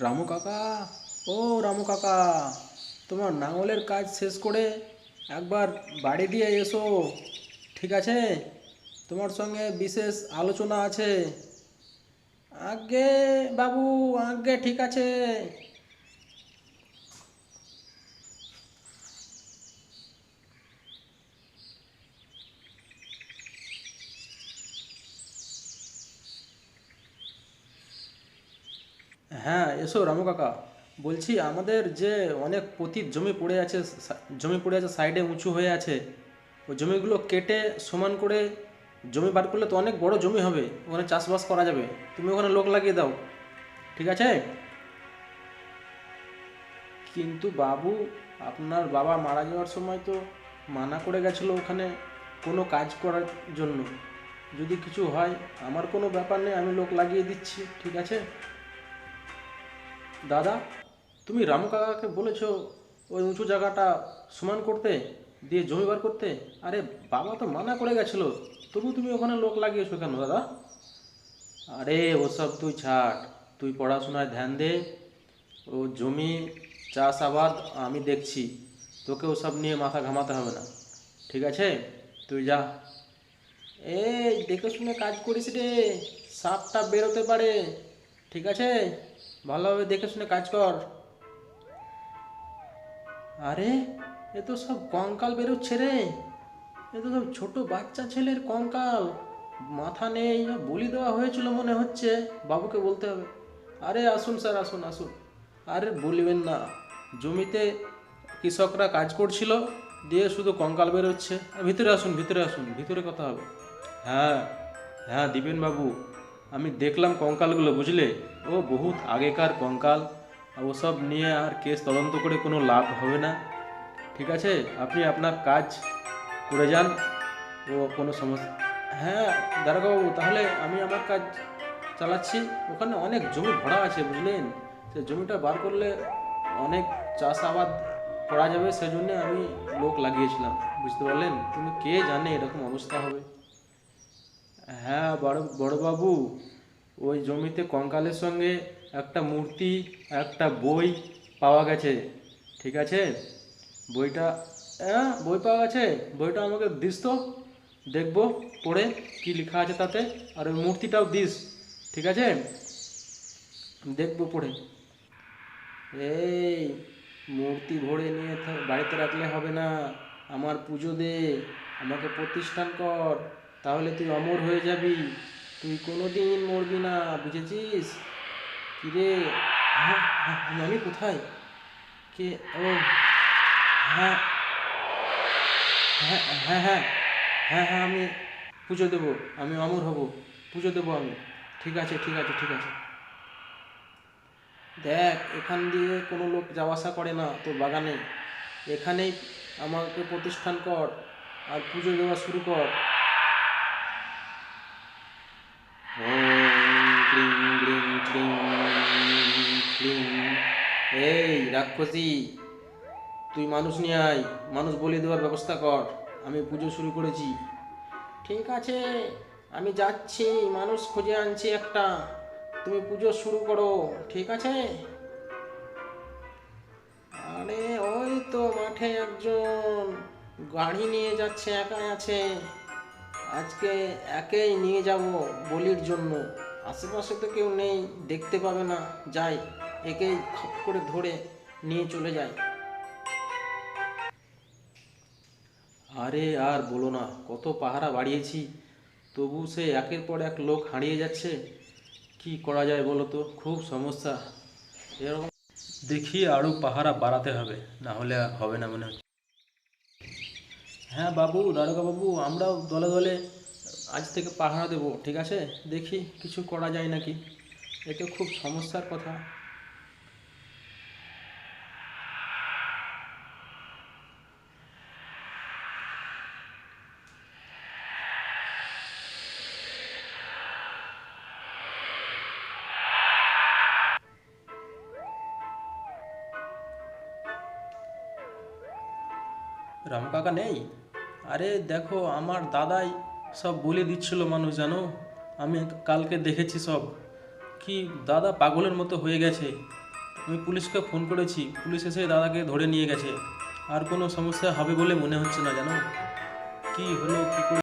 রামু কাকা? ও রামু কাকা, তোমার নাঙলের কাজ শেষ করে একবার বাড়ি দিয়ে এসো, ঠিক আছে? তোমার সঙ্গে বিশেষ আলোচনা আছে। আগে বাবু আগে ঠিক আছে। হ্যাঁ এসো রামু কাকা। বলছি, আমাদের যে অনেক পতিত জমি পড়ে আছে জমি পড়ে আছে সাইডে উঁচু হয়ে আছে, ওই জমিগুলো কেটে সমান করে জমি বার করলে তো অনেক বড় জমি হবে, ওখানে চাষবাস করা যাবে। তুমি ওখানে লোক লাগিয়ে দাও, ঠিক আছে? কিন্তু বাবু, আপনার বাবা মারা যাওয়ার সময় তো মানা করে গেছিল ওখানে কোনো কাজ করার জন্য। যদি কিছু হয়, আমার কোনো ব্যাপার নেই, আমি লোক লাগিয়ে দিচ্ছি, ঠিক আছে? দাদা, তুমি রামু কাকাকে বলেছ ওই উঁচু জায়গাটা সমান করতে, দিয়ে জমি বার করতে? আরে, বাবা তো মানা করে গেছিল। তবু তুমি ওখানে লোক লাগিয়েছো কেন দাদা? আরে, ওসব তুই ছাড়। তুই পড়াশোনায় ধ্যান দে। ও জমি চাষাবাদ আমি দেখছি। তোকে ওসব নিয়ে মাথা ঘামাতে হবে না। ঠিক আছে? তুই যা। এ দেখে শুনে কাজ করিস রে। সাপটা বেরোতে পারে। ঠিক আছে? ভালোভাবে দেখে শুনে কাজ কর। আরে, এ তো সব কঙ্কাল বেরোচ্ছে রে। এ তো সব ছোট বাচ্চা ছেলের কঙ্কাল। মাথা নেই বলি দেওয়া হয়েছিল মনে হচ্ছে। বাবুকে বলতে হবে। আরে, আসুন স্যার, আসুন আসুন। আরে, বলবেন না। জমিতে কৃষকরা কাজ করছিল, দিয়ে শুধু কঙ্কাল বেরোচ্ছে। ভিতরে আসুন ভিতরে আসুন, ভিতরে কথা হবে। হ্যাঁ হ্যাঁ দিবেন বাবু। আমি দেখলাম কঙ্কালগুলো, বুঝলে? ও বহুত আগেকার কঙ্কাল। আর ওসব নিয়ে আর কেস তদন্ত করে কোনো লাভ হবে না। ঠিক আছে? আপনি আপনার কাজ করে যান। ও কোনো সমস্যা হ্যাঁ দারোগাবু, তাহলে আমি আমার কাজ চালাচ্ছি। ওখানে অনেক জমি ভরা আছে, বুঝলেন? সে জমিটা বার করলে অনেক চাষাবাদ করা যাবে, সেজন্য আমি লোক লাগিয়েছিলাম। বুঝতে পারলেন? কিন্তু কে জানে এরকম অবস্থা হবে? বড়, বড়বাবু, ওই জমিতে কঙ্কালের সঙ্গে একটা মূর্তি, একটা বই পাওয়া গেছে, ঠিক আছে? বইটা হ্যাঁ বই পাওয়া গেছে? বইটা আমাকে দিস তো, দেখব, পড়ে কি লেখা আছে তাতে, আর ওই মূর্তিটাও দিস, ঠিক আছে? দেখব পড়ে। এই, মূর্তি ভরে নিয়ে বাড়িতে রাখলে হবে না, আমার পুজো দে, আমাকে প্রতিষ্ঠান কর। তাহলে তুই অমর হয়ে যাবি। তুই কোনোদিন মরবি না, বুঝেছিস? কিরে? আমি কোথায়? কে? ও হ্যাঁ। হ্যাঁ হ্যাঁ হ্যাঁ হ্যাঁ হ্যাঁ আমি পুজো দেবো, আমি অমর হব, পুজো দেবো আমি। ঠিক আছে ঠিক আছে ঠিক আছে। দেখ, এখান দিয়ে কোনো লোক যাওয়া আসা করে না তোর বাগানে। এখানেই আমাকে প্রতিষ্ঠান কর, আর পুজো দেওয়া শুরু কর। এই রাক্ষসী, তুই মানুষ নিয়ে আয় মানুষ বলি দেওয়ার ব্যবস্থা কর, আমি পুজো শুরু করেছি। ঠিক আছে, আমি যাচ্ছি, মানুষ খুঁজে আনছি একটা, তুমি পুজো শুরু করো, ঠিক আছে? আরে ওই তো মাঠে একজন গাড়ি নিয়ে যাচ্ছে, একাই আছে। আজকে একেই নিয়ে যাব বলির জন্য। আশেপাশে তো কেউ নেই, দেখতে পাবে না, যাই। একেই খপ করে ধরে নিয়ে চলে যায়। আরে আর বলো না, কত পাহারা বাড়িয়েছি, তবু সে একের পর এক লোক হারিয়ে যাচ্ছে। কি করা যায় বলো তো, খুব সমস্যা। এরকম দেখি আরও পাহারা বাড়াতে হবে, না হলে হবে না মনে হচ্ছে। হ্যাঁ বাবু, দারোগা বাবু, আমরাও দলে দলে আজ থেকে পাহারা দেব, ঠিক আছে? দেখি কিছু করা যায় নাকি। এ খুব সমস্যার কথা। রাম কাকা নেই? আরে দেখো, আমার দাদাই সব বলে দিচ্ছিল মানুষ, জানো? আমি কালকে দেখেছি সব। কি দাদা পাগলের মতো হয়ে গেছে। আমি পুলিশকে ফোন করেছি, পুলিশ এসে দাদাকে ধরে নিয়ে গেছে। আর কোনো সমস্যা হবে বলে মনে হচ্ছে না, জানো? কি হলো, কী করে